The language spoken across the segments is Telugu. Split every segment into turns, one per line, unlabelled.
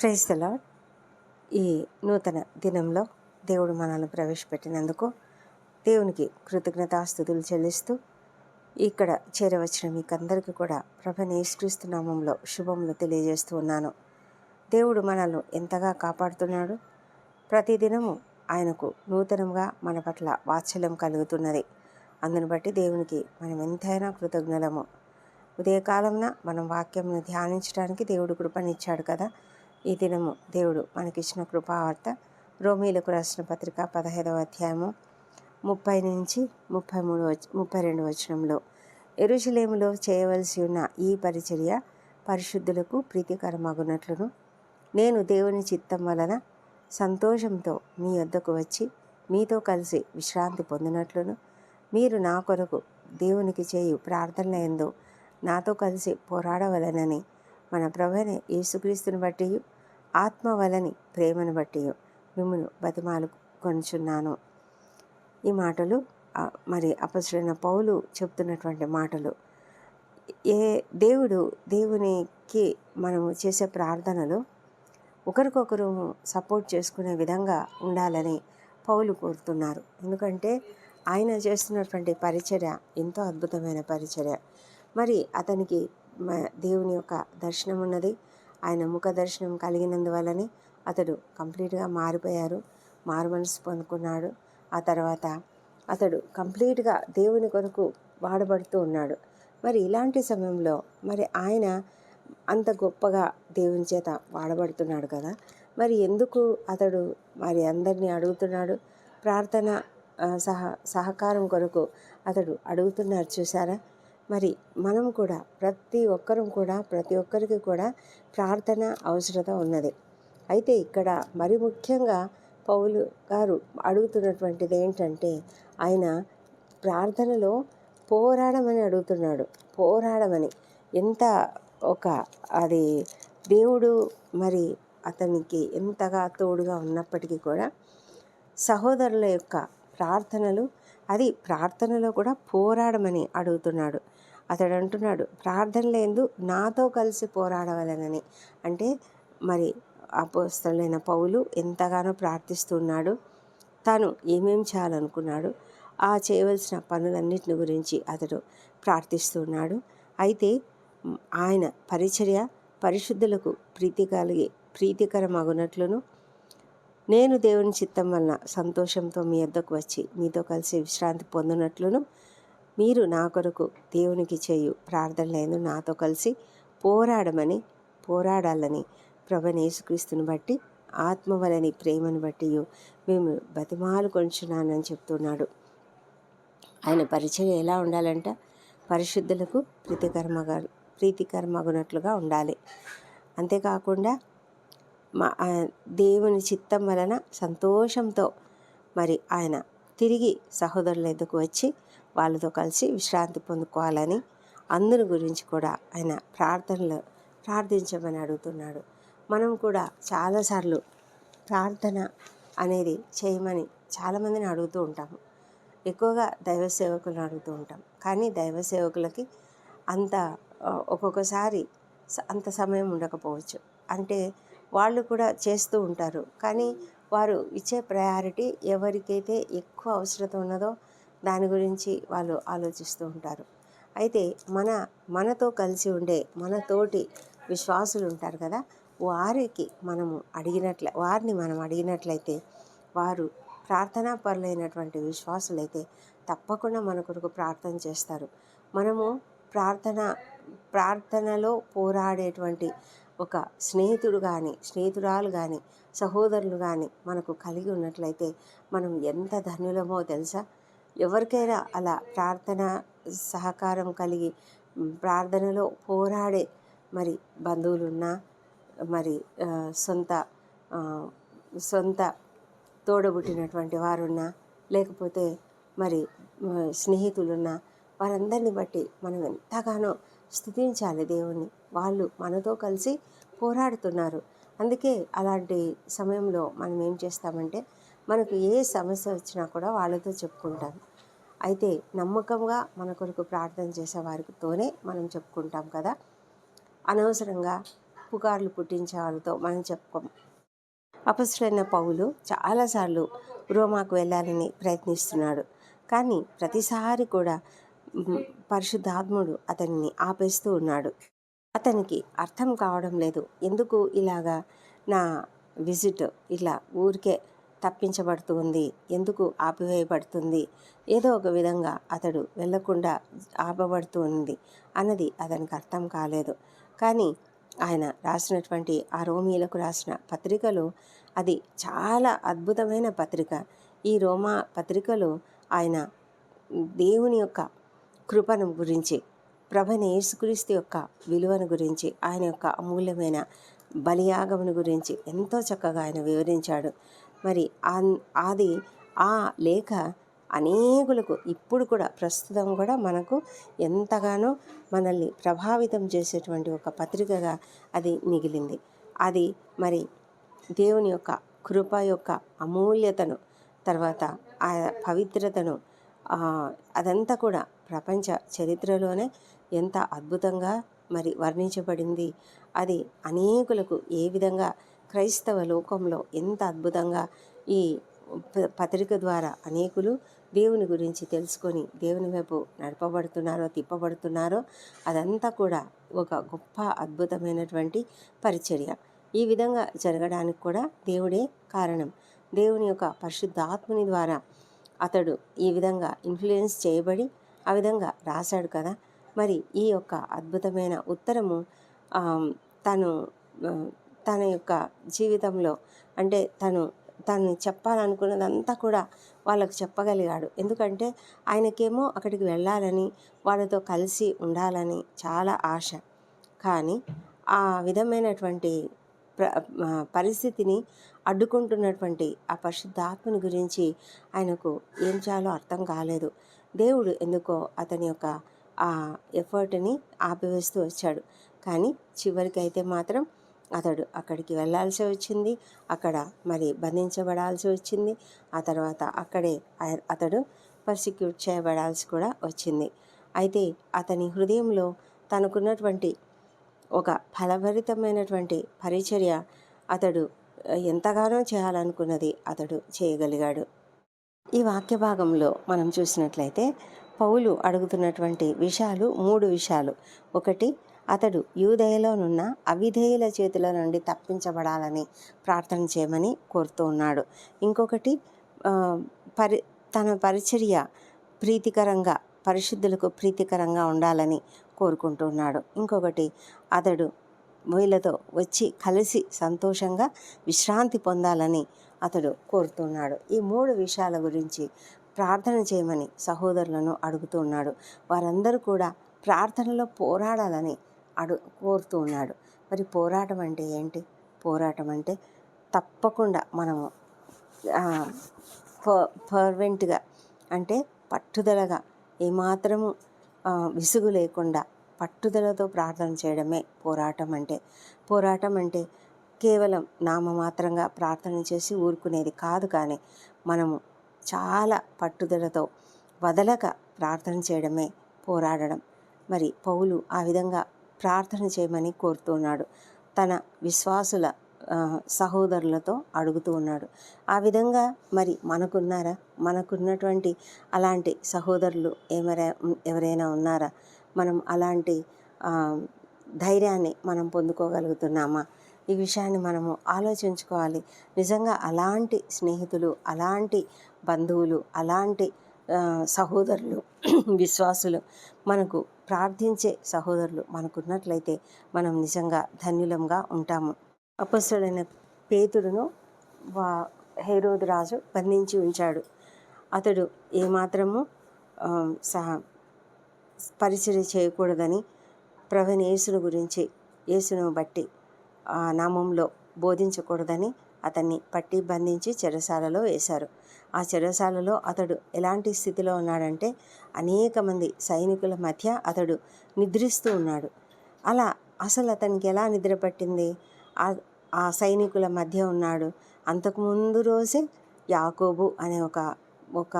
ప్రైజ్ ద ఈ నూతన దినంలో దేవుడు మనల్ని ప్రవేశపెట్టినందుకు దేవునికి కృతజ్ఞతాస్థుతులు చెల్లిస్తూ ఇక్కడ చేరవచ్చిన మీకందరికీ కూడా ప్రభని యేసుక్రీస్తు నామంలో శుభములు తెలియజేస్తూ ఉన్నాను. దేవుడు మనల్ని ఎంతగా కాపాడుతున్నాడు? ప్రతిదినము ఆయనకు నూతనంగా మన పట్ల వాత్సల్యం కలుగుతున్నది. అందును బట్టి దేవునికి మనం ఎంతైనా కృతజ్ఞలము. ఉదయకాలంన మనం వాక్యంను ధ్యానించడానికి దేవుడు కృపనిచ్చాడు కదా? ఈ దినము దేవుడు మనకిచ్చిన కృపావార్త. రోమీలకు రాసిన పత్రిక పదహైదవ అధ్యాయము ముప్పై నుంచి ముప్పై మూడు వచ్ ముప్పై రెండు వచనంలో ఎరుషలేములో చేయవలసి ఉన్న ఈ పరిచర్య పరిశుద్ధులకు ప్రీతికరమగునట్లును. నేను దేవుని చిత్తం వలన సంతోషంతో మీ వద్దకు వచ్చి మీతో కలిసి విశ్రాంతి పొందినట్లును. మీరు నా కొరకు దేవునికి చేయు ప్రార్థనల ఎందు నాతో కలిసి పోరాడవలనని మన ప్రభుని యేసుక్రీస్తుని బట్టి ఆత్మ వలని ప్రేమను బట్టి మిమ్మల్ని బతిమాలు కొనుచున్నాను ఈ మాటలు మరి అపసరైన పౌలు చెప్తున్నటువంటి మాటలు ఏ దేవుడు దేవునికి మనము చేసే ప్రార్థనలు ఒకరికొకరు సపోర్ట్ చేసుకునే విధంగా ఉండాలని పౌలు కోరుతున్నారు. ఎందుకంటే ఆయన చేస్తున్నటువంటి పరిచర్య ఎంతో అద్భుతమైన పరిచర్య. మరి అతనికి దేవుని యొక్క దర్శనం ఉన్నది ఆయన ముఖ దర్శనం కలిగినందువల్లనే అతడు కంప్లీట్గా మారిపోయారు. మారు మనసు పొందుకున్నాడు. ఆ తర్వాత అతడు కంప్లీట్గా దేవుని కొరకు వాడబడుతూ ఉన్నాడు. మరి ఇలాంటి సమయంలో మరి ఆయన అంత గొప్పగా దేవుని చేత వాడబడుతున్నాడు కదా! మరి ఎందుకు అతడు మరి అందరినీ అడుగుతున్నాడు? ప్రార్థన సహ సహకారం కొరకు అతడు అడుగుతున్నారు చూసారా మరి మనం కూడా ప్రతి ఒక్కరం కూడా ప్రతి ఒక్కరికి కూడా ప్రార్థన అవసరత ఉన్నది. అయితే ఇక్కడ మరి ముఖ్యంగా పౌలు గారు అడుగుతున్నటువంటిది ఏంటంటే ఆయన ప్రార్థనలో పోరాడమని అడుగుతున్నాడు. పోరాడమని. ఎంత ఒక అది దేవుడు మరి అతనికి ఎంతగా తోడుగా ఉన్నప్పటికీ కూడా సహోదరుల యొక్క ప్రార్థనలు అది ప్రార్థనలో కూడా పోరాడమని అడుగుతున్నాడు. అతడు అంటున్నాడు ప్రార్థన లేదు నాతో కలిసి పోరాడవలనని. అంటే మరి అపోస్తలైన పౌలు ఎంతగానో ప్రార్థిస్తున్నాడు తాను ఏమేం చేయాలనుకున్నాడు ఆ చేయవలసిన పనులన్నిటిని గురించి అతడు ప్రార్థిస్తున్నాడు. అయితే ఆయన పరిచర్య పరిశుద్ధులకు ప్రీతి కలిగి ప్రీతికరమగునట్లును నేను దేవుని చిత్తం వలన సంతోషంతో మీ వద్దకు వచ్చి మీతో కలిసి విశ్రాంతి పొందినట్లును మీరు నా కొరకు దేవునికి చేయు ప్రార్థనలేదు నాతో కలిసి పోరాడమని పోరాడాలని ప్రభనేసుక్రీస్తుని బట్టి ఆత్మ వలని ప్రేమను బట్టి మేము బతిమాలు కొంచున్నానని చెప్తున్నాడు. ఆయన పరిచయం ఎలా ఉండాలంట? పరిశుద్ధులకు ప్రీతికర్మగా ప్రీతికర్మగునట్లుగా ఉండాలి. అంతేకాకుండా మా దేవుని చిత్తం వలన సంతోషంతో మరి ఆయన తిరిగి సహోదరుల ఎదుకు వచ్చి వాళ్ళతో కలిసి విశ్రాంతి పొందుకోవాలని అందరి గురించి కూడా ఆయన ప్రార్థనలు ప్రార్థించమని అడుగుతున్నాడు. మనం కూడా చాలాసార్లు ప్రార్థన అనేది చేయమని చాలామందిని అడుగుతూ ఉంటాము. ఎక్కువగా దైవ సేవకులను అడుగుతూ ఉంటాం. కానీ దైవ సేవకులకి అంత ఒక్కొక్కసారి అంత సమయం ఉండకపోవచ్చు. అంటే వాళ్ళు కూడా చేస్తూ ఉంటారు. కానీ వారు ఇచ్చే ప్రయారిటీ ఎవరికైతే ఎక్కువ అవసరత ఉన్నదో దాని గురించి వాళ్ళు ఆలోచిస్తూ ఉంటారు. అయితే మన మనతో కలిసి ఉండే మన తోటి విశ్వాసులు ఉంటారు కదా వారికి మనము అడిగినట్ల వారిని మనం అడిగినట్లయితే వారు ప్రార్థనా పరులైనటువంటి విశ్వాసులైతే తప్పకుండా మన కొరకు ప్రార్థన చేస్తారు. మనము ప్రార్థన ప్రార్థనలో పోరాడేటువంటి ఒక స్నేహితుడు కానీ స్నేహితురాలు కానీ సహోదరులు కానీ మనకు కలిగి ఉన్నట్లయితే మనం ఎంత ధన్యులమో తెలుసా? ఎవరికైనా అలా ప్రార్థన సహకారం కలిగి ప్రార్థనలో పోరాడే మరి బంధువులున్నా మరి సొంత సొంత తోడబుట్టినటువంటి వారున్నా లేకపోతే మరి స్నేహితులున్నా వారందరిని బట్టి మనం ఎంతగానో స్థుతించాలి దేవుణ్ణి. వాళ్ళు మనతో కలిసి పోరాడుతున్నారు. అందుకే అలాంటి సమయంలో మనం ఏం చేస్తామంటే మనకు ఏ సమస్య వచ్చినా కూడా వాళ్ళతో చెప్పుకుంటాం అయితే నమ్మకంగా మన కొరకు ప్రార్థన చేసే వారితోనే మనం చెప్పుకుంటాం కదా. అనవసరంగా పుకార్లు పుట్టించే వాళ్ళతో మనం చెప్పుకోం అపస్సులైన పౌలు చాలాసార్లు రోమాకు వెళ్ళాలని ప్రయత్నిస్తున్నాడు. కానీ ప్రతిసారి కూడా పరిశుద్ధాత్ముడు అతన్ని ఆపేస్తూ ఉన్నాడు. అతనికి అర్థం కావడం లేదు. ఎందుకు ఇలాగా నా విజిట్ ఇలా ఊరికే తప్పించబడుతుంది? ఎందుకు ఆపివేయబడుతుంది? ఏదో ఒక విధంగా అతడు వెళ్ళకుండా ఆపబడుతూ ఉంది అన్నది అతనికి అర్థం కాలేదు. కానీ ఆయన రాసినటువంటి ఆ రోమీలకు రాసిన పత్రికలు అది చాలా అద్భుతమైన పత్రిక. ఈ రోమా పత్రికలో ఆయన దేవుని యొక్క కృపను గురించి ప్రభని యేసుక్రీస్తు యొక్క విలువను గురించి ఆయన యొక్క అమూల్యమైన బలియాగమును గురించి ఎంతో చక్కగా ఆయన వివరించాడు. మరి అది ఆ లేఖ అనేకులకు ఇప్పుడు కూడా ప్రస్తుతం కూడా మనకు ఎంతగానో మనల్ని ప్రభావితం చేసేటువంటి ఒక పత్రికగా అది మిగిలింది. అది మరి దేవుని యొక్క కృప యొక్క అమూల్యతను తర్వాత ఆ పవిత్రతను అదంతా కూడా ప్రపంచ చరిత్రలోనే ఎంత అద్భుతంగా మరి వర్ణించబడింది. అది అనేకులకు ఏ విధంగా క్రైస్తవ లోకంలో ఎంత అద్భుతంగా ఈ ప- పత్రిక ద్వారా అనేకులు దేవుని గురించి తెలుసుకొని దేవుని వైపు నడపబడుతున్నారో తిప్పబడుతున్నారో అదంతా కూడా ఒక గొప్ప అద్భుతమైనటువంటి పరిచర్య. ఈ విధంగా జరగడానికి కూడా దేవుడే కారణం. దేవుని యొక్క పరిశుద్ధాత్మని ద్వారా అతడు ఈ విధంగా ఇన్ఫ్లుయెన్స్ చేయబడి ఆ విధంగా రాశాడు కదా. మరి ఈ యొక్క అద్భుతమైన ఉత్తరము తను తన యొక్క జీవితంలో అంటే తను తను చెప్పాలనుకున్నదంతా కూడా వాళ్ళకు చెప్పగలిగాడు. ఎందుకంటే ఆయనకేమో అక్కడికి వెళ్ళాలని వాళ్ళతో కలిసి ఉండాలని చాలా ఆశ. కానీ ఆ విధమైనటువంటి ప్ర పరిస్థితిని అడ్డుకుంటున్నటువంటి ఆ పరిశుద్ధాత్మని గురించి ఆయనకు ఏం చేయాలో అర్థం కాలేదు. దేవుడు ఎందుకో అతని యొక్క ఆ ఎఫర్ట్ని ఆపివేస్తూ వచ్చాడు. కానీ చివరికి అయితే మాత్రం అతడు అక్కడికి వెళ్ళాల్సి వచ్చింది. అక్కడ మరి బంధించబడాల్సి వచ్చింది. ఆ తర్వాత అక్కడే అతడు పర్సిక్యూట్ చేయబడాల్సి కూడా వచ్చింది. అయితే అతని హృదయంలో తనకున్నటువంటి ఒక ఫలభరితమైనటువంటి పరిచర్య అతడు ఎంతగానో చేయాలనుకున్నది అతడు చేయగలిగాడు. ఈ వాక్య భాగంలో మనం చూసినట్లయితే పౌలు అడుగుతున్నటువంటి విషయాలు మూడు విషయాలు. ఒకటి అతడు యూదయలోనున్న అవిధేయుల చేతుల నుండి తప్పించబడాలని ప్రార్థన చేయమని కోరుతూ ఉన్నాడు. ఇంకొకటి పరి తన పరిచర్య ప్రీతికరంగా పరిశుద్ధులకు ప్రీతికరంగా ఉండాలని కోరుకుంటున్నాడు ఇంకొకటి అతడు వీళ్ళతో వచ్చి కలిసి సంతోషంగా విశ్రాంతి పొందాలని అతడు కోరుతున్నాడు. ఈ మూడు విషయాల గురించి ప్రార్థన చేయమని సహోదరులను అడుగుతున్నాడు వారందరూ కూడా ప్రార్థనలో పోరాడాలని అడు కోరుతున్నాడు మరి పోరాటం అంటే ఏంటి? పోరాటం అంటే తప్పకుండా మనము పర్వెంట్గా అంటే పట్టుదలగా ఏమాత్రము విసుగు లేకుండా పట్టుదలతో ప్రార్థన చేయడమే పోరాటం అంటే. పోరాటం అంటే కేవలం నామమాత్రంగా ప్రార్థన చేసి ఊరుకునేది కాదు కానీ మనము చాలా పట్టుదలతో వదలక ప్రార్థన చేయడమే పోరాడడం. మరి పౌలు ఆ విధంగా ప్రార్థన చేయమని కోరుతున్నాడు తన విశ్వాసుల సహోదరులతో అడుగుతూ ఉన్నాడు. ఆ విధంగా మరి మనకున్నారా? మనకున్నటువంటి అలాంటి సహోదరులు ఏమరే ఎవరైనా ఉన్నారా? మనం అలాంటి ధైర్యాన్ని మనం పొందుకోగలుగుతున్నామా? ఈ విషయాన్ని మనము ఆలోచించుకోవాలి. నిజంగా అలాంటి స్నేహితులు అలాంటి బంధువులు అలాంటి సహోదరులు విశ్వాసులు మనకు ప్రార్థించే సహోదరులు మనకున్నట్లయితే మనం నిజంగా ధన్యులంగా ఉంటాము. అపస్సుడైన పేతుడును వా హేరోదు రాజు బంధించి ఉంచాడు. అతడు ఏమాత్రము సహ పరిచయం చేయకూడదని ప్రవణ యేసును గురించి యేసును బట్టి నామంలో బోధించకూడదని అతన్ని పట్టి బంధించి చెరసాలలో వేశారు. ఆ చెరసాలలో అతడు ఎలాంటి స్థితిలో ఉన్నాడంటే అనేక మంది సైనికుల మధ్య అతడు నిద్రిస్తూ ఉన్నాడు. అలా అసలు అతనికి ఎలా నిద్ర పట్టింది? ఆ ఆ సైనికుల మధ్య ఉన్నాడు. అంతకుముందు రోజే యాకోబు అనే ఒక ఒక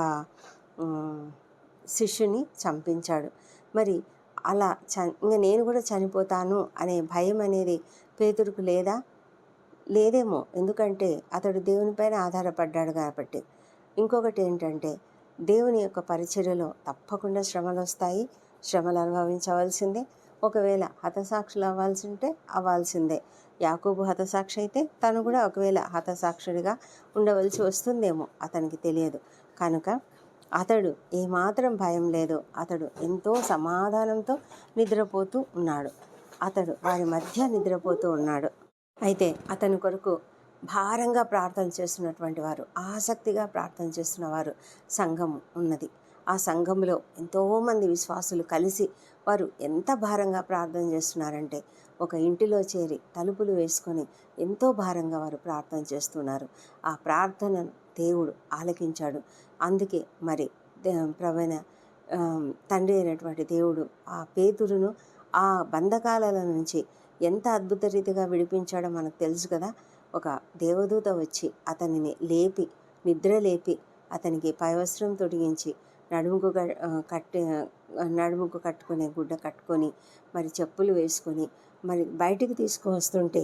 శిష్యుని చంపించాడు. మరి అలా చ ఇంకా నేను కూడా చనిపోతాను అనే భయం అనేది పేతురుకు లేదా? లేదేమో. ఎందుకంటే అతడు దేవునిపైన ఆధారపడ్డాడు కాబట్టి. ఇంకొకటి ఏంటంటే దేవుని యొక్క పరిచర్యలో తప్పకుండా శ్రమలు వస్తాయి. శ్రమలు అనుభవించవలసిందే. ఒకవేళ హతసాక్షులు అవ్వాల్సి ఉంటే అవ్వాల్సిందే. యాకోబు హతసాక్షి అయితే తను కూడా ఒకవేళ హతసాక్షుడిగా ఉండవలసి వస్తుందేమో అతనికి తెలియదు. కనుక అతడు ఏమాత్రం భయం లేదు. అతడు ఎంతో సమాధానంతో నిద్రపోతూ ఉన్నాడు. అతడు వారి మధ్య నిద్రపోతూ ఉన్నాడు. అయితే అతని కొరకు భారంగా ప్రార్థన చేస్తున్నటువంటి వారు ఆసక్తిగా ప్రార్థన చేస్తున్న వారు సంఘం ఉన్నది. ఆ సంఘంలో ఎంతోమంది విశ్వాసులు కలిసి వారు ఎంత భారంగా ప్రార్థన చేస్తున్నారంటే ఒక ఇంటిలో చేరి తలుపులు వేసుకొని ఎంతో భారంగా వారు ప్రార్థన చేస్తున్నారు. ఆ ప్రార్థనను దేవుడు ఆలకించాడు. అందుకే మరి ప్రవణ తండ్రి అయినటువంటి దేవుడు ఆ పేతురును ఆ బంధకాల నుంచి ఎంత అద్భుత రీతిగా విడిపించాడో మనకు తెలుసు కదా. ఒక దేవదూత వచ్చి అతనిని లేపి నిద్ర లేపి అతనికి పైవస్త్రం తొడిగించి నడుముకు కట్టి నడుముకు కట్టుకునే గుడ్డ కట్టుకొని మరి చెప్పులు వేసుకొని మరి బయటికి తీసుకువస్తుంటే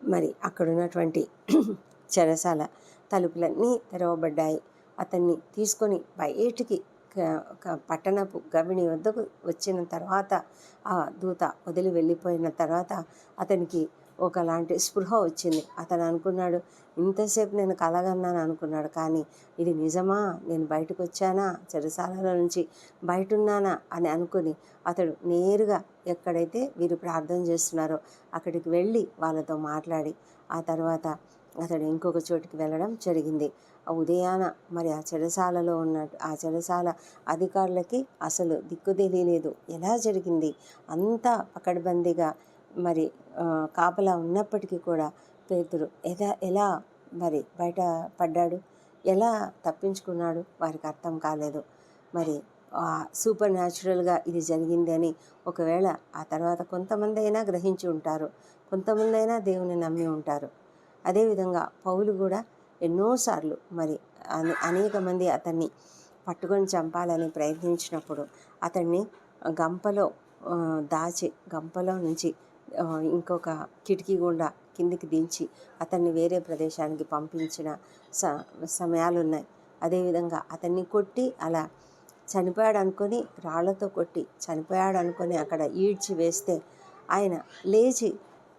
మరి అక్కడున్నటువంటి చెరసాల తలుపులన్నీ తెరవబడ్డాయి. అతన్ని తీసుకొని బయటికి పట్టణపు గవిని వద్దకు వచ్చిన తర్వాత ఆ దూత వదిలి వెళ్ళిపోయిన తర్వాత అతనికి ఒకలాంటి స్పృహ వచ్చింది. అతను అనుకున్నాడు ఇంతసేపు నేను కలగన్నాను అనుకున్నాడు. కానీ ఇది నిజమా? నేను బయటకు వచ్చానా చెరసాలలో నుంచి బయట ఉన్నానా అని అనుకుని అతడు నేరుగా ఎక్కడైతే వీరు ప్రార్థన చేస్తున్నారో అక్కడికి వెళ్ళి వాళ్ళతో మాట్లాడి ఆ తర్వాత అతడు ఇంకొక చోటికి వెళ్ళడం జరిగింది. ఆ ఉదయాన మరి ఆ చెరసాలలో ఉన్న ఆ చెరసాల అధికారులకి అసలు దిక్కు తెలియలేదు. ఎలా జరిగింది? అంతా పకడ్బందీగా మరి కాపలా ఉన్నప్పటికీ కూడా పేతురు ఎలా ఎలా మరి బయట పడ్డాడు? ఎలా తప్పించుకున్నాడు? వారికి అర్థం కాలేదు. మరి సూపర్ న్యాచురల్గా ఇది జరిగింది అని ఒకవేళ ఆ తర్వాత కొంతమంది అయినా గ్రహించి ఉంటారు. కొంతమంది అయినా దేవుని నమ్మి ఉంటారు. అదేవిధంగా పౌలు కూడా ఎన్నోసార్లు మరి అనేక మంది అతన్ని పట్టుకొని చంపాలని ప్రయత్నించినప్పుడు అతన్ని గంపలో దాచి గంపలో నుంచి ఇంకొక కిటికీ గుండా కిందికి దించి అతన్ని వేరే ప్రదేశానికి పంపించిన స సమయాలు ఉన్నాయి అదేవిధంగా అతన్ని కొట్టి అలా చనిపోయాడు అనుకొని రాళ్ళతో కొట్టి చనిపోయాడు అనుకొని అక్కడ ఈడ్చి వేస్తే ఆయన లేచి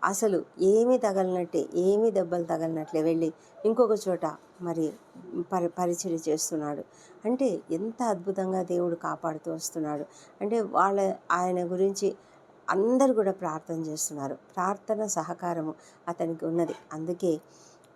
అసలు ఏమీ తగలనట్టే ఏమీ దెబ్బలు తగలనట్లే వెళ్ళి ఇంకొక చోట మరి పరి పరిచయం చేస్తున్నాడు. అంటే ఎంత అద్భుతంగా దేవుడు కాపాడుతూ వస్తున్నాడు. అంటే వాళ్ళ ఆయన గురించి అందరు కూడా ప్రార్థన చేస్తున్నారు. ప్రార్థన సహకారము అతనికి ఉన్నది. అందుకే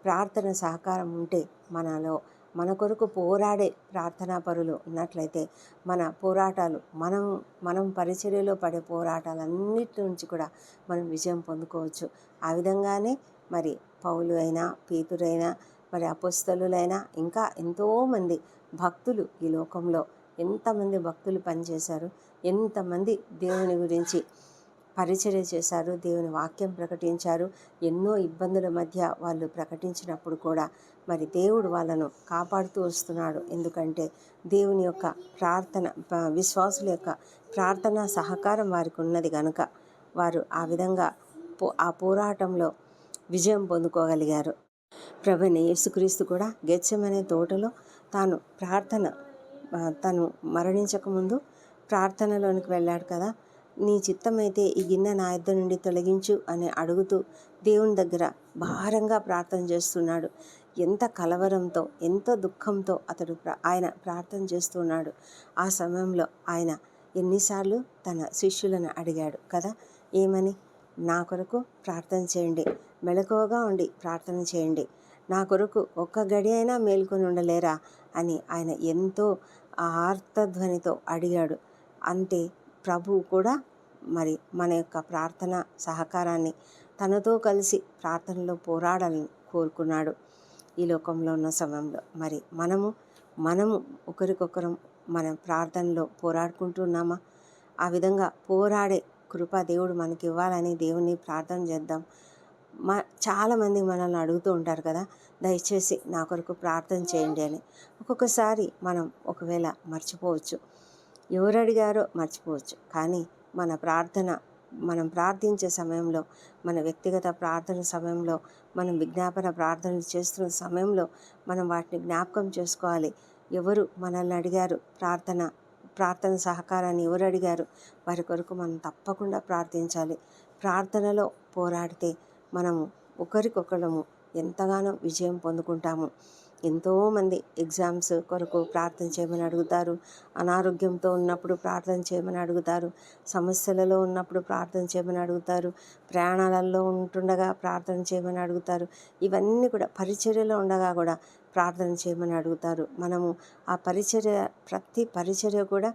ప్రార్థన సహకారం ఉంటే మనలో మన కొరకు పోరాడే ప్రార్థనా పరులు ఉన్నట్లయితే మన పోరాటాలు మనం మనం పరిచర్యలో పడే పోరాటాలన్నిటి నుంచి కూడా మనం విజయం పొందుకోవచ్చు. ఆ విధంగానే మరి పౌలు అయినా పీతురైనా మరి అపుస్తలులైనా ఇంకా ఎంతోమంది భక్తులు ఈ లోకంలో. ఎంతమంది భక్తులు పనిచేశారు? ఎంతమంది దేవుని గురించి పరిచర్య చేశారు దేవుని వాక్యం ప్రకటించారు. ఎన్నో ఇబ్బందుల మధ్య వాళ్ళు ప్రకటించినప్పుడు కూడా మరి దేవుడు వాళ్ళను కాపాడుతూ వస్తున్నాడు. ఎందుకంటే దేవుని యొక్క ప్రార్థన విశ్వాసుల యొక్క ప్రార్థన సహకారం వారికి ఉన్నది కనుక వారు ఆ విధంగా పో ఆ పోరాటంలో విజయం పొందుకోగలిగారు. ప్రభుని యేసుక్రీస్తు కూడా గెచ్చమనే తోటలో తాను ప్రార్థన తను మరణించకముందు ప్రార్థనలోనికి వెళ్ళాడు కదా నీ చిత్తమైతే ఈ గిన్నె నా ఇద్దరు నుండి తొలగించు అని అడుగుతూ దేవుని దగ్గర భారంగా ప్రార్థన చేస్తున్నాడు. ఎంత కలవరంతో ఎంతో దుఃఖంతో అతడు ఆయన ప్రార్థన చేస్తున్నాడు. ఆ సమయంలో ఆయన ఎన్నిసార్లు తన శిష్యులను అడిగాడు కదా ఏమని? నా కొరకు ప్రార్థన చేయండి. మెలకువగా ఉండి ప్రార్థన చేయండి. నా కొరకు ఒక్క గడి అయినా మేల్కొని ఉండలేరా? అని ఆయన ఎంతో ఆర్తధ్వనితో అడిగాడు. అంటే ప్రభువు కూడా మరి మన యొక్క ప్రార్థన సహకారాన్ని తనతో కలిసి ప్రార్థనలో పోరాడాలని కోరుకున్నాడు ఈ లోకంలో ఉన్న సమయంలో. మరి మనము మనము ఒకరికొకరం మన ప్రార్థనలో పోరాడుకుంటున్నామా ఆ విధంగా పోరాడే కృప దేవుడు మనకి ఇవ్వాలని దేవుని ప్రార్థన చేద్దాం. మా చాలామంది మనల్ని అడుగుతూ ఉంటారు కదా దయచేసి నా కొరకు ప్రార్థన చేయండి అని. ఒక్కొక్కసారి మనం ఒకవేళ మర్చిపోవచ్చు. ఎవరు అడిగారో మర్చిపోవచ్చు. కానీ మన ప్రార్థన మనం ప్రార్థించే సమయంలో మన వ్యక్తిగత ప్రార్థన సమయంలో మనం విజ్ఞాపన ప్రార్థనలు చేస్తున్న సమయంలో మనం వాటిని జ్ఞాపకం చేసుకోవాలి. ఎవరు మనల్ని అడిగారు? ప్రార్థన ప్రార్థన సహకారాన్ని ఎవరు అడిగారు? వారి కొరకు మనం తప్పకుండా ప్రార్థించాలి. ప్రార్థనలో పోరాడితే మనము ఒకరికొకరము ఎంతగానో విజయం పొందుకుంటాము. ఎంతోమంది ఎగ్జామ్స్ కొరకు ప్రార్థన చేయమని అడుగుతారు. అనారోగ్యంతో ఉన్నప్పుడు ప్రార్థన చేయమని అడుగుతారు. సమస్యలలో ఉన్నప్పుడు ప్రార్థన చేయమని అడుగుతారు. ప్రయాణాలలో ఉంటుండగా ప్రార్థన చేయమని అడుగుతారు. ఇవన్నీ కూడా పరిచర్యలో ఉండగా కూడా ప్రార్థన చేయమని అడుగుతారు. మనము ఆ పరిచర్య ప్రతి పరిచర్య కూడా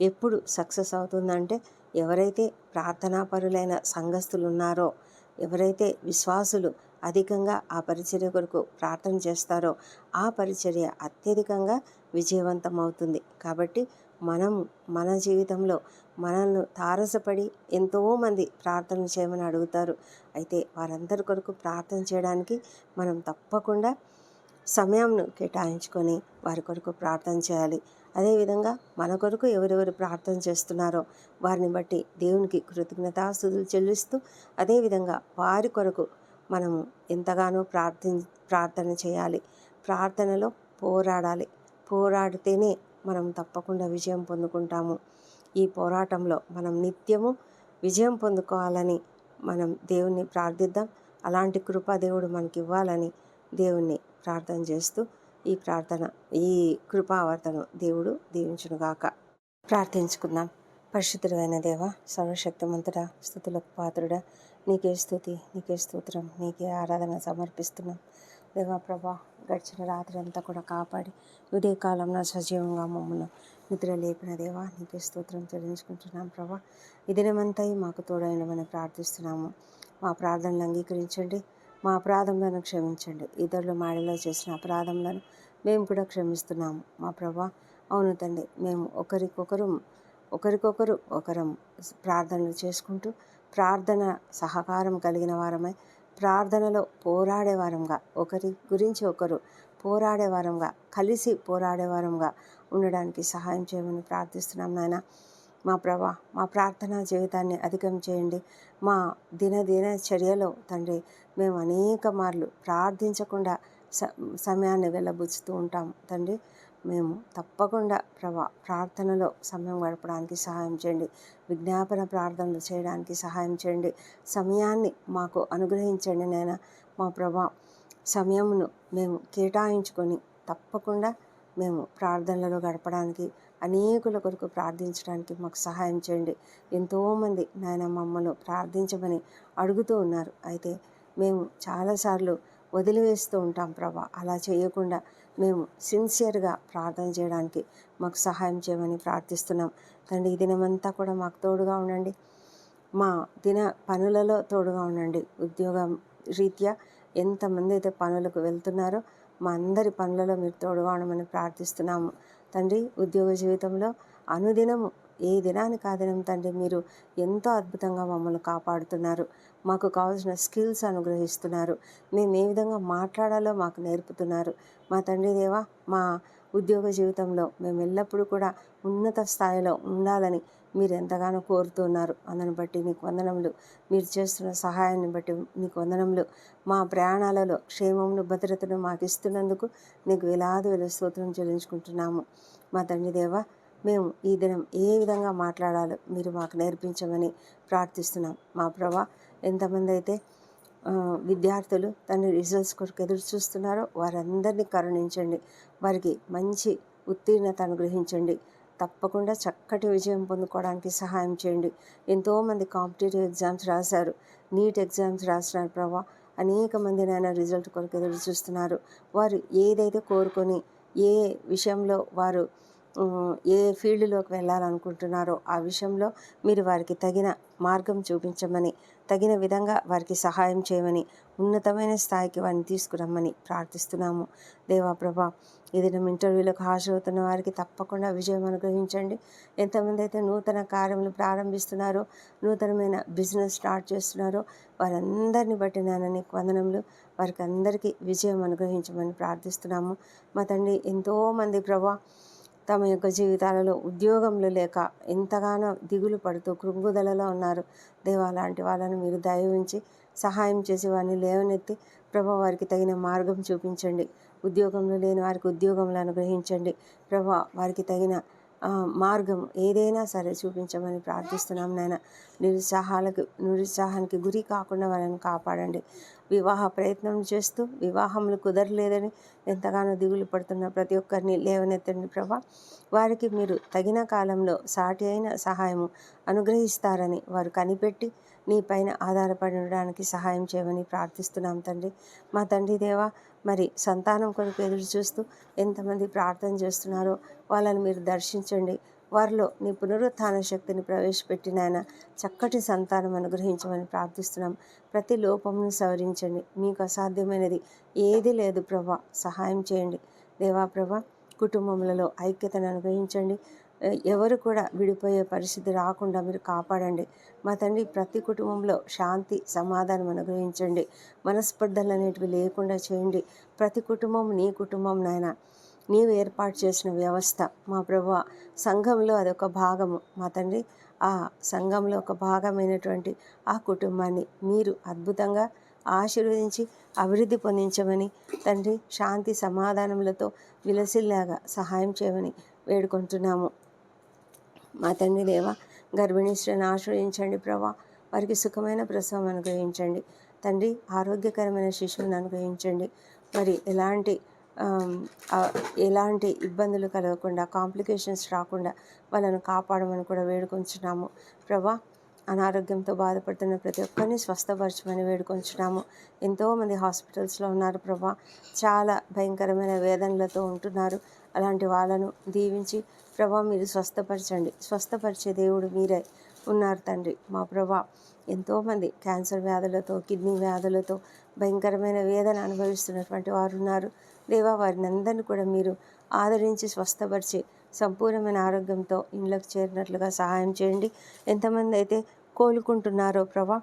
ఎప్పుడు సక్సెస్ అవుతుందంటే ఎవరైతే ప్రార్థనాపరులైన సంఘస్థులు ఉన్నారో ఎవరైతే విశ్వాసులు అధికంగా ఆ పరిచర్య కొరకు ప్రార్థన చేస్తారో ఆ పరిచర్య అత్యధికంగా విజయవంతం అవుతుంది కాబట్టి మనం మన జీవితంలో మనల్ని తారసపడి ఎంతోమంది ప్రార్థన చేయమని అడుగుతారు. అయితే వారందరి కొరకు ప్రార్థన చేయడానికి మనం తప్పకుండా సమయంను కేటాయించుకొని వారి కొరకు ప్రార్థన చేయాలి. అదేవిధంగా మన కొరకు ఎవరెవరు ప్రార్థన చేస్తున్నారో వారిని బట్టి దేవునికి కృతజ్ఞతాస్తుతులు చెల్లిస్తూ అదేవిధంగా వారి కొరకు మనము ఎంతగానో ప్రార్థి ప్రార్థన చేయాలి. ప్రార్థనలో పోరాడాలి. పోరాడితేనే మనం తప్పకుండా విజయం పొందుకుంటాము. ఈ పోరాటంలో మనం నిత్యము విజయం పొందుకోవాలని మనం దేవుణ్ణి ప్రార్థిద్దాం. అలాంటి కృప దేవుడు మనకి ఇవ్వాలని దేవుణ్ణి ప్రార్థన చేస్తూ ఈ ప్రార్థన ఈ కృపావర్తను దేవుడు దీవించునుగాక. ప్రార్థించుకుందాం. పరిశుద్ధుడైన దేవ సర్వశక్తిమంతుడ స్థుతులకు పాత్రుడ నీకే స్థుతి నీకే స్తోత్రం నీకే ఆరాధన సమర్పిస్తున్నాం. దేవా ప్రభా గడిచిన రాత్రి అంతా కూడా కాపాడి ఉదయకాలంలో సజీవంగా మమ్మల్ని నిద్ర లేపిన దేవా నీకే స్తోత్రం చెల్లించుకుంటున్నాం ప్రభా. ఈ దినమంతా మాకు తోడైనమని ప్రార్థిస్తున్నాము. మా ప్రార్థనలు అంగీకరించండి మా అపరాధములను క్షమించండి. ఇతరులు మాడిలో చేసిన అపరాధములను మేము కూడా క్షమిస్తున్నాము. మా ప్రభా అవును తండ్రి మేము ఒకరికొకరు ఒకరికొకరు ఒకరం ప్రార్థనలు చేసుకుంటూ ప్రార్థన సహకారం కలిగిన వారమై ప్రార్థనలో పోరాడే వారంగా ఒకరి గురించి ఒకరు పోరాడే వారంగా కలిసి పోరాడే వారంగా ఉండడానికి సహాయం చేయమని ప్రార్థిస్తున్నాం నాయన. మా ప్రభా మా ప్రార్థనా జీవితాన్ని అధికం చేయండి. మా దినదిన చర్యలో తండ్రి మేము అనేక మార్లు ప్రార్థించకుండా స సమయాన్ని వెళ్ళబుచ్చుతూ ఉంటాం తండ్రి. మేము తప్పకుండా ప్రభా ప్రార్థనలో సమయం గడపడానికి సహాయం చేయండి. విజ్ఞాపన ప్రార్థనలు చేయడానికి సహాయం చేయండి. సమయాన్ని మాకు అనుగ్రహించండి నేను మా ప్రభా సమయమును మేము కేటాయించుకొని తప్పకుండా మేము ప్రార్థనలలో గడపడానికి అనేకుల కొరకు ప్రార్థించడానికి మాకు సహాయం చేయండి. ఎంతోమంది నాయన మమ్మల్ని ప్రార్థించమని అడుగుతూ ఉన్నారు. అయితే మేము చాలాసార్లు వదిలివేస్తూ ఉంటాం ప్రభా. అలా చేయకుండా మేము సిన్సియర్గా ప్రార్థన చేయడానికి మాకు సహాయం చేయమని ప్రార్థిస్తున్నాం. తండ్రి ఈ దినమంతా కూడా మాకు తోడుగా ఉండండి. మా దిన పనులలో తోడుగా ఉండండి. ఉద్యోగం రీత్యా ఎంతమంది అయితే పనులకు వెళ్తున్నారో మా అందరి పనులలో మీరు తోడుగా ఉండమని ప్రార్థిస్తున్నాము. తండ్రి ఉద్యోగ జీవితంలో అనుదినము ఏ దినానికి ఆ దినం తండ్రి మీరు ఎంతో అద్భుతంగా మమ్మల్ని కాపాడుతున్నారు. మాకు కావాల్సిన స్కిల్స్ అనుగ్రహిస్తున్నారు. మేము ఏ విధంగా మాట్లాడాలో మాకు నేర్పుతున్నారు. మా తండ్రి దేవా మా ఉద్యోగ జీవితంలో మేము ఎల్లప్పుడూ కూడా ఉన్నత స్థాయిలో ఉండాలని మీరు ఎంతగానో కోరుతున్నారు అందుని బట్టి నీకు వందనములు. మీరు చేస్తున్న సహాయాన్ని బట్టి నీకు వందనములు. మా ప్రయాణాలలో క్షేమమును భద్రతను మాకు ఇస్తున్నందుకు నీకు వేలాది వేల స్తోత్రం చెల్లించుకుంటున్నాము. మా తండ్రి దేవ మేము ఈ దినం ఏ విధంగా మాట్లాడాలో మీరు మాకు నేర్పించమని ప్రార్థిస్తున్నాం. మా ప్రభా ఎంతమంది అయితే విద్యార్థులు తన రిజల్ట్స్ కొరకు ఎదురు చూస్తున్నారో వారందరినీ కరుణించండి. వారికి మంచి ఉత్తీర్ణత అనుగ్రహించండి. తప్పకుండా చక్కటి విజయం పొందుకోవడానికి సహాయం చేయండి. ఎంతోమంది కాంపిటేటివ్ ఎగ్జామ్స్ రాశారు. నీట్ ఎగ్జామ్స్ రాసినారు ప్రభా. అనేక మంది నాయన రిజల్ట్ కొరకు ఎదురు చూస్తున్నారు. వారు ఏదైతే కోరుకొని ఏ విషయంలో వారు ఏ ఫీల్డ్లోకి వెళ్ళాలనుకుంటున్నారో ఆ విషయంలో మీరు వారికి తగిన మార్గం చూపించమని తగిన విధంగా వారికి సహాయం చేయమని ఉన్నతమైన స్థాయికి వారిని తీసుకురమ్మని ప్రార్థిస్తున్నాము. దేవాప్రభ ఏదైనా ఇంటర్వ్యూలకు హాజరవుతున్న వారికి తప్పకుండా విజయం అనుగ్రహించండి. ఎంతమంది అయితే నూతన కార్యములు ప్రారంభిస్తున్నారో నూతనమైన బిజినెస్ స్టార్ట్ చేస్తున్నారో వారందరిని బట్టి నేను వందనములు. వారికి అందరికీ విజయం అనుగ్రహించమని ప్రార్థిస్తున్నాము. మా తండ్రి ఎంతోమంది ప్రభా తమ యొక్క జీవితాలలో ఉద్యోగంలో లేక ఎంతగానో దిగులు పడుతూ కృంగుదలలో ఉన్నారు. దేవా లాంటి వాళ్ళని మీరు దయ ఉంచి సహాయం చేసి వారిని లేవనెత్తి ప్రభా వారికి తగిన మార్గం చూపించండి. ఉద్యోగంలో లేని వారికి ఉద్యోగంలో అనుగ్రహించండి. ప్రభా వారికి తగిన మార్గం ఏదైనా సరే చూపించమని ప్రార్థిస్తున్నాం నాయన. నిరుత్సాహాలకు నిరుత్సాహానికి గురి కాకుండా వాళ్ళని కాపాడండి. వివాహ ప్రయత్నం చేస్తూ వివాహములు కుదరలేదని ఎంతగానో దిగులు పడుతున్న ప్రతి ఒక్కరిని లేవనెత్తండి ప్రభా. వారికి మీరు తగిన కాలంలో సాటి అయిన సహాయము అనుగ్రహిస్తారని వారు కనిపెట్టి నీ పైన ఆధారపడి ఉండడానికి సహాయం చేయమని ప్రార్థిస్తున్నాం తండ్రి. మా తండ్రి దేవా మరి సంతానం కొరకు ఎదురు చూస్తూ ఎంతమంది ప్రార్థన చేస్తున్నారో వాళ్ళని మీరు దర్శించండి. వారిలో నీ పునరుత్థాన శక్తిని ప్రవేశపెట్టిన ఆయన చక్కటి సంతానం అనుగ్రహించమని ప్రార్థిస్తున్నాం. ప్రతి లోపమును సవరించండి. మీకు అసాధ్యమైనది ఏది లేదు ప్రభా. సహాయం చేయండి. దేవా ప్రభా కుటుంబములలో ఐక్యతను అనుగ్రహించండి. ఎవరు కూడా విడిపోయే పరిస్థితి రాకుండా మీరు కాపాడండి. మా తండ్రి ప్రతి కుటుంబంలో శాంతి సమాధానం అనుగ్రహించండి. మనస్పర్ధలు అనేటివి లేకుండా చేయండి. ప్రతి కుటుంబం నీ కుటుంబం నాయన. నీవు ఏర్పాటు చేసిన వ్యవస్థ మా ప్రభు సంఘంలో అదొక భాగము. మా తండ్రి ఆ సంఘంలో ఒక భాగమైనటువంటి ఆ కుటుంబాన్ని మీరు అద్భుతంగా ఆశీర్వదించి అభివృద్ధి పొందించమని తండ్రి శాంతి సమాధానములతో విలసిల్లాగా సహాయం చేయమని వేడుకుంటున్నాము. మా తండ్రి దేవ గర్భిణీ స్త్రీని ఆశ్రయించండి ప్రభా. వారికి సుఖమైన ప్రసవం అనుగ్రహించండి. తండ్రి ఆరోగ్యకరమైన శిశువుని అనుగ్రహించండి. మరి ఎలాంటి ఎలాంటి ఇబ్బందులు కలగకుండా కాంప్లికేషన్స్ రాకుండా వాళ్ళను కాపాడమని కూడా వేడుకొంచున్నాము. ప్రభా అనారోగ్యంతో బాధపడుతున్న ప్రతి ఒక్కరిని స్వస్థపరచమని వేడుకొంచున్నాము. ఎంతోమంది హాస్పిటల్స్లో ఉన్నారు ప్రభా. చాలా భయంకరమైన వేదనలతో ఉంటున్నారు. అలాంటి వాళ్ళను దీవించి ప్రభా మీరు స్వస్థపరచండి. స్వస్థపరిచే దేవుడు మీరే ఉన్నారు తండ్రి. మా ప్రభా ఎంతోమంది క్యాన్సర్ వ్యాధులతో కిడ్నీ వ్యాధులతో భయంకరమైన వేదన అనుభవిస్తున్నటువంటి వారు ఉన్నారు. దేవా వారిని అందరినీ కూడా మీరు ఆదరించి స్వస్థపరిచి సంపూర్ణమైన ఆరోగ్యంతో ఇండ్లకు చేరినట్లుగా సహాయం చేయండి. ఎంతమంది అయితే కోలుకుంటున్నారో ప్రభా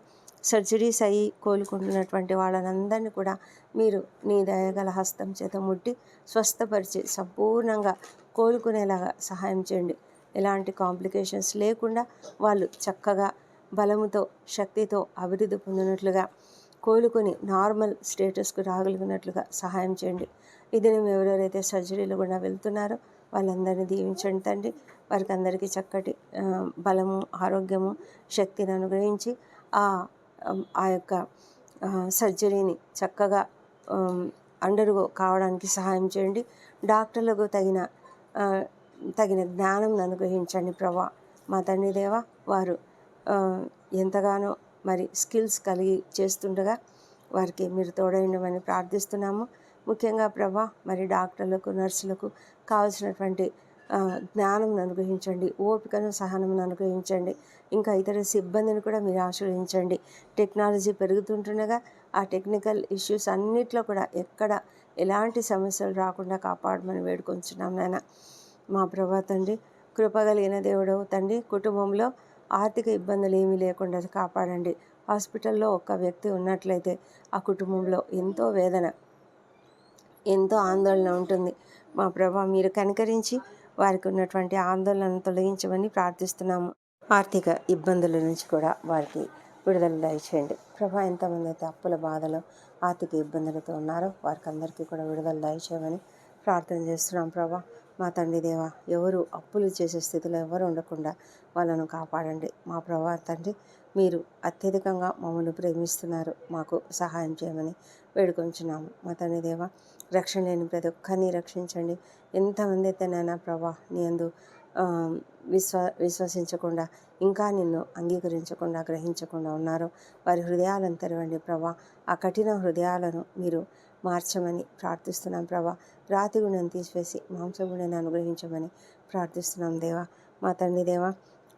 సర్జరీస్ అయ్యి కోలుకుంటున్నటువంటి వాళ్ళనందరినీ కూడా మీరు నీ దయగల హస్తం చేత ముట్టి స్వస్థపరిచి సంపూర్ణంగా కోలుకునేలాగా సహాయం చేయండి. ఎలాంటి కాంప్లికేషన్స్ లేకుండా వాళ్ళు చక్కగా బలముతో శక్తితో అభివృద్ధి పొందినట్లుగా కోలుకొని నార్మల్ స్టేటస్కు రాగలిగినట్లుగా సహాయం చేయండి. ఇది మేము ఎవరెవరైతే సర్జరీలు కూడా వెళ్తున్నారో వాళ్ళందరినీ దీవించండి తండ్రి. వారికి అందరికీ చక్కటి బలము ఆరోగ్యము శక్తిని అనుగ్రహించి ఆ ఆ యొక్క సర్జరీని చక్కగా అండరుగో కావడానికి సహాయం చేయండి. డాక్టర్లకు తగిన తగిన జ్ఞానం అనుగ్రహించండి ప్రభా. మా తండ్రి దేవ వారు ఎంతగానో మరి స్కిల్స్ కలిగి చేస్తుండగా వారికి మీరు తోడైండమని ప్రార్థిస్తున్నాము. ముఖ్యంగా ప్రభా మరి డాక్టర్లకు నర్సులకు కావాల్సినటువంటి జ్ఞానం అనుగ్రహించండి. ఓపికను సహనం అనుగ్రహించండి. ఇంకా ఇతర సిబ్బందిని కూడా మీరు ఆశ్రయించండి. టెక్నాలజీ పెరుగుతుంటుండగా ఆ టెక్నికల్ ఇష్యూస్ అన్నిట్లో కూడా ఎక్కడ ఎలాంటి సమస్యలు రాకుండా కాపాడమని వేడుకొంచున్నాం నాయన. మా ప్రభా తండ్రి కృపగలిగిన దేవుడు తండ్రి కుటుంబంలో ఆర్థిక ఇబ్బందులు ఏమీ లేకుండా కాపాడండి. హాస్పిటల్లో ఒక వ్యక్తి ఉన్నట్లయితే ఆ కుటుంబంలో ఎంతో వేదన ఎంతో ఆందోళన ఉంటుంది. మా ప్రభా మీరు కనికరించి వారికి ఉన్నటువంటి ఆందోళనను తొలగించమని ప్రార్థిస్తున్నాము. ఆర్థిక ఇబ్బందుల నుంచి కూడా వారికి విడుదల దయచేయండి. ప్రభా ఎంతమంది అయితే అప్పుల బాధలో ఆర్థిక ఇబ్బందులతో ఉన్నారో వారికి అందరికీ కూడా విడుదల దయచేయమని ప్రార్థన చేస్తున్నాం ప్రభా. మా తండ్రి దేవ ఎవరు అప్పులు చేసే స్థితిలో ఎవరు ఉండకుండా వాళ్ళను కాపాడండి. మా ప్రభా తండ్రి మీరు అత్యధికంగా మమ్మల్ని ప్రేమిస్తున్నారు. మాకు సహాయం చేయమని వేడుకొంచున్నాము. మా తండ్రి దేవ రక్షణ లేని ప్రతి ఒక్కరిని రక్షించండి. ఎంతమంది అయితే నాయన ప్రభా నీ అందు విశ్వ విశ్వసించకుండా ఇంకా నిన్ను అంగీకరించకుండా గ్రహించకుండా ఉన్నారో. వారి హృదయాలను తెరవండి ప్రభా. ఆ కఠిన హృదయాలను మీరు మార్చమని ప్రార్థిస్తున్నాం ప్రభా. రాతి గుణం తీసివేసి మాంసగుణాన్ని అనుగ్రహించమని ప్రార్థిస్తున్నాం దేవా. మా తండ్రి దేవా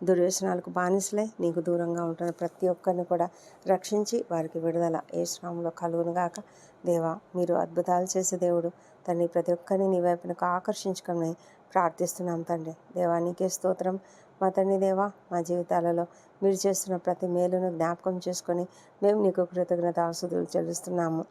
దుర్వ్యసనాలకు బానిసలై నీకు దూరంగా ఉంటున్న ప్రతి ఒక్కరిని కూడా రక్షించి వారికి విడుదల ఏ శ్రామంలో కలుగునుగాక దేవా మీరు అద్భుతాలు చేసే దేవుడు. తండ్రి ప్రతి ఒక్కరిని నీ వైపునకు ఆకర్షించుకోమని ప్రార్థిస్తున్నాం తండ్రి. దేవా స్తోత్రం. మా తండ్రి దేవా మా జీవితాలలో మీరు చేస్తున్న ప్రతి మేలును జ్ఞాపకం చేసుకొని మేము నీకు కృతజ్ఞత ఆసుదులు చెల్లిస్తున్నాము.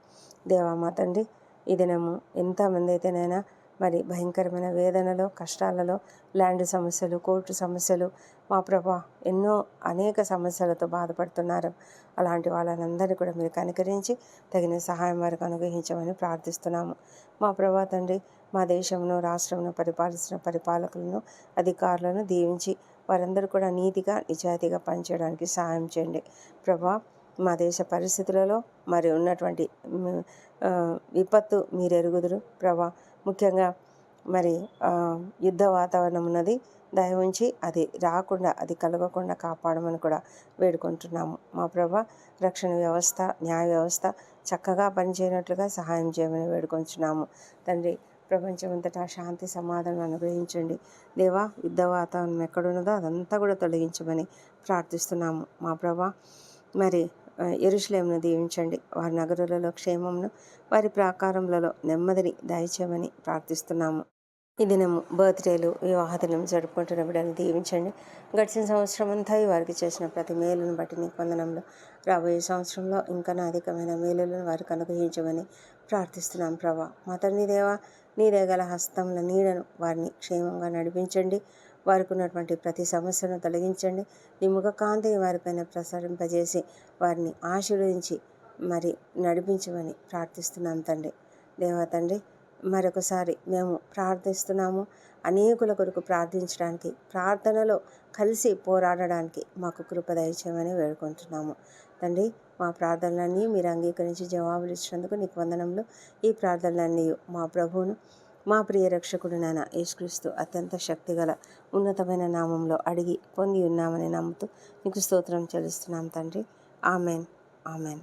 దేవా మా తండ్రి ఈ దినము ఎంతమంది అయితేనైనా మరి భయంకరమైన వేదనలో కష్టాలలో ల్యాండ్ సమస్యలు కోర్టు సమస్యలు మా ప్రభా ఎన్నో అనేక సమస్యలతో బాధపడుతున్నారు. అలాంటి వాళ్ళందరినీ కూడా మీరు కనుకరించి తగిన సహాయం వారికి అనుగ్రహించమని ప్రార్థిస్తున్నాము. మా ప్రభా తండ్రి మా దేశంలో రాష్ట్రంలో పరిపాలిస్తున్న పరిపాలకులను అధికారులను దీవించి వారందరూ కూడా నీతిగా నిజాయితీగా పనిచేయడానికి సహాయం చేయండి. ప్రభా మా దేశ పరిస్థితులలో మరి ఉన్నటువంటి విపత్తు మీరు ఎరుగుదురు. ప్రభా ముఖ్యంగా మరి యుద్ధ వాతావరణం ఉన్నది. దయ ఉంచి అది రాకుండా అది కలగకుండా కాపాడమని కూడా వేడుకుంటున్నాము. మా ప్రభా రక్షణ వ్యవస్థ న్యాయ వ్యవస్థ చక్కగా పనిచేయనట్లుగా సహాయం చేయమని వేడుకొంచున్నాము. తండ్రి ప్రపంచమంతటా శాంతి సమాధానం అనుగ్రహించండి. దేవా యుద్ధ వాతావరణం ఎక్కడున్నదో అదంతా కూడా తొలగించమని ప్రార్థిస్తున్నాము. మా ప్రభా మరి ఆ, దీవించండి. వారి నగరులలో క్షేమమును వారి ప్రాకారములలో నెమ్మదిని దయచేయమని ప్రార్థిస్తున్నాము. ఈ దినము బర్త్డేలు వివాహ దినం జరుపుకుంటున్న బిడ్డను దీవించండి. గడిచిన సంవత్సరం అంతా ఈ వారికి చేసిన ప్రతి మేలును బట్టి నీ పొందనంలో రాబోయే సంవత్సరంలో ఇంకా అధికమైన మేలులను వారికి అనుగ్రహించమని ప్రార్థిస్తున్నాం ప్రభా. మా తండ్రి దేవా నీ గల హస్తముల నీడను వారిని క్షేమంగా నడిపించండి. వారికి ఉన్నటువంటి ప్రతి సమస్యను తొలగించండి. నీ ముఖ వారిపైన ప్రసరింపజేసి వారిని ఆశీర్వదించి మరి నడిపించమని ప్రార్థిస్తున్నాం తండ్రి. దేవా తండ్రి మరొకసారి మేము ప్రార్థిస్తున్నాము. అనేకుల కొరకు ప్రార్థించడానికి ప్రార్థనలో కలిసి పోరాడడానికి మాకు కృప దయచేయమని వేడుకుంటున్నాము. తండ్రి మా ప్రార్థనలన్నీ మీరు అంగీకరించి జవాబులు ఇచ్చినందుకు నీకు వందనంలో ఈ ప్రార్థనలన్నీ మా ప్రభువును మా ప్రియ రక్షకుడు నాన్న యేసుక్రీస్తు అత్యంత శక్తిగల ఉన్నతమైన నామంలో అడిగి పొంది ఉన్నామని నమ్ముతూ నీకు స్తోత్రం చెల్లిస్తున్నాం తండ్రి. ఆమెన్. ఆమెన్.